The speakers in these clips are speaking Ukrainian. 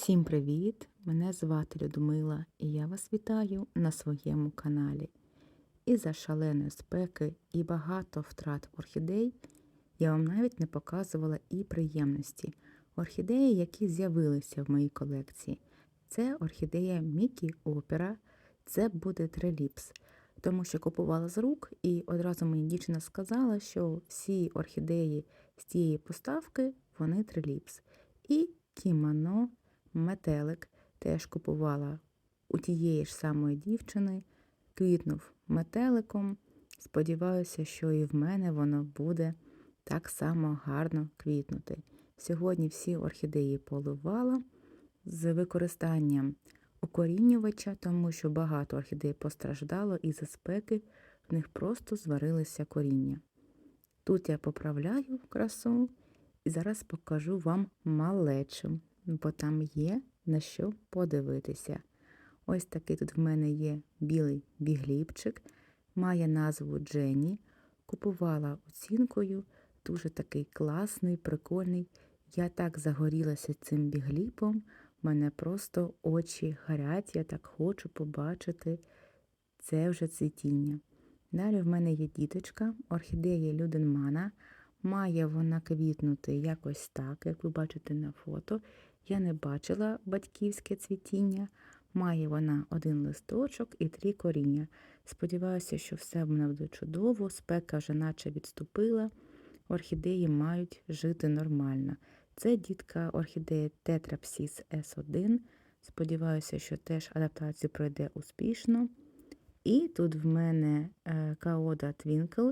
Всім привіт! Мене звати Людмила і я вас вітаю на своєму каналі. Із-за шаленої спеки і багато втрат орхідей я вам навіть не показувала і приємності. Орхідеї, які з'явилися в моїй колекції. Це орхідея Мікі Опера, це буде триліпс. Тому що купувала з рук, і одразу мені дівчина сказала, що всі орхідеї з тієї поставки вони триліпс. І кімоно метелик теж купувала у тієї ж самої дівчини, квітнув метеликом. Сподіваюся, що і в мене воно буде так само гарно квітнути. Сьогодні всі орхідеї поливала з використанням укорінювача, тому що багато орхідей постраждало із-за спеки, в них просто зварилися коріння. Тут я поправляю красу і зараз покажу вам малечу, бо там є на що подивитися. Ось такий тут в мене є білий бігліпчик, має назву Дженні. Купувала оцінкою, дуже такий класний, прикольний. Я так загорілася цим бігліпом, в мене просто очі горять, я так хочу побачити це вже цвітіння. Далі в мене є діточка, орхідея Люденмана. Має вона квітнути якось так, як ви бачите на фото. Я не бачила батьківське цвітіння. Має вона один листочок і три коріння. Сподіваюся, що все в мене буде чудово, спека вже наче відступила. Орхідеї мають жити нормально. Це дітка орхідеї Тетрапсіс S1. Сподіваюся, що теж адаптацію пройде успішно. І тут в мене е, Каода Твінкл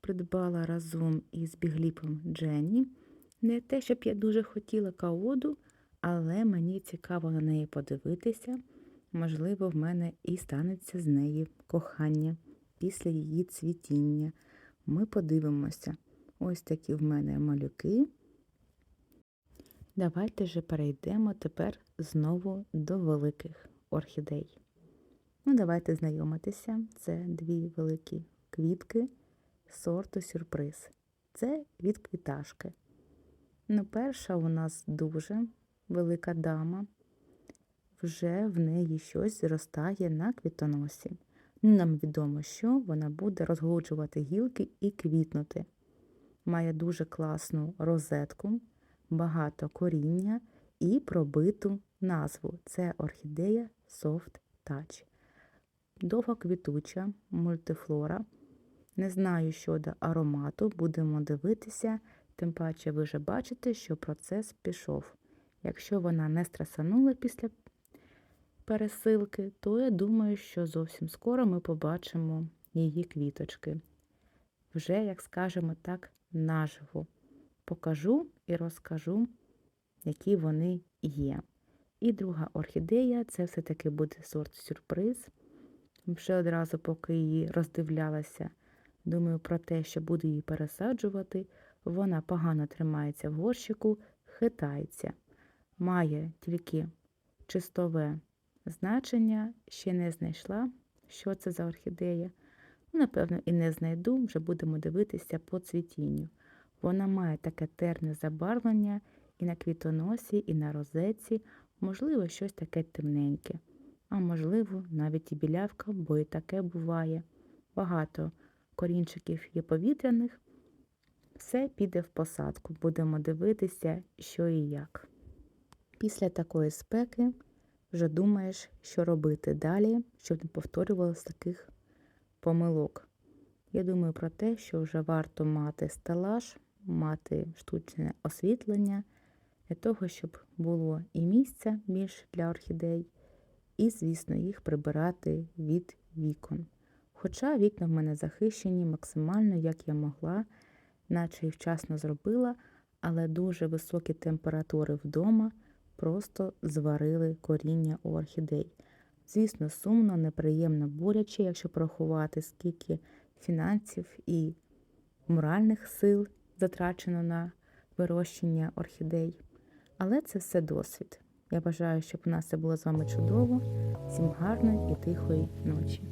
придбала разом із бігліпом Дженні. Не те, щоб я дуже хотіла каоду, але мені цікаво на неї подивитися. Можливо, в мене і станеться з неї кохання після її цвітіння. Ми подивимося. Ось такі в мене малюки. Давайте же перейдемо тепер знову до великих орхідей. Ну, давайте знайомитися. Це дві великі квітки сорту сюрприз. Це від квіташки. Ну, перша у нас дуже велика дама. Вже в неї щось зростає на квітоносі. Нам відомо, що вона буде розголуджувати гілки і квітнути. Має дуже класну розетку, багато коріння і пробиту назву. Це орхідея Soft Touch. Довгоквітуча мультифлора. Не знаю щодо аромату, будемо дивитися, тим паче ви вже бачите, що процес пішов. Якщо вона не стресанула після пересилки, то я думаю, що зовсім скоро ми побачимо її квіточки. Вже, як скажемо так, наживо. Покажу і розкажу, які вони є. І друга орхідея це все-таки буде сорт сюрприз. Вже одразу, поки її роздивлялася, думаю про те, що буду її пересаджувати. Вона погано тримається в горщику, хитається. Має тільки чистове значення, ще не знайшла, що це за орхідея. Ну, Напевно, і не знайду, вже будемо дивитися по цвітінню. Вона має таке терне забарвлення і на квітоносі, і на розетці, можливо, щось таке темненьке. А можливо, навіть і білявка, бо і таке буває. Багато корінчиків є повітряних. Все піде в посадку, будемо дивитися, що і як. Після такої спеки вже думаєш, що робити далі, щоб не повторювалося таких помилок. Я думаю про те, що вже варто мати стелаж, мати штучне освітлення для того, щоб було і місця більше для орхідей, і, звісно, їх прибирати від вікон. Хоча вікна в мене захищені максимально, як я могла, наче і вчасно зробила, але дуже високі температури вдома просто зварили коріння у орхідей. Звісно, сумно, неприємно боляче, якщо порахувати, скільки фінансів і моральних сил затрачено на вирощення орхідей. Але це все досвід. Я бажаю, щоб у нас все було з вами чудово. Всім гарної і тихої ночі.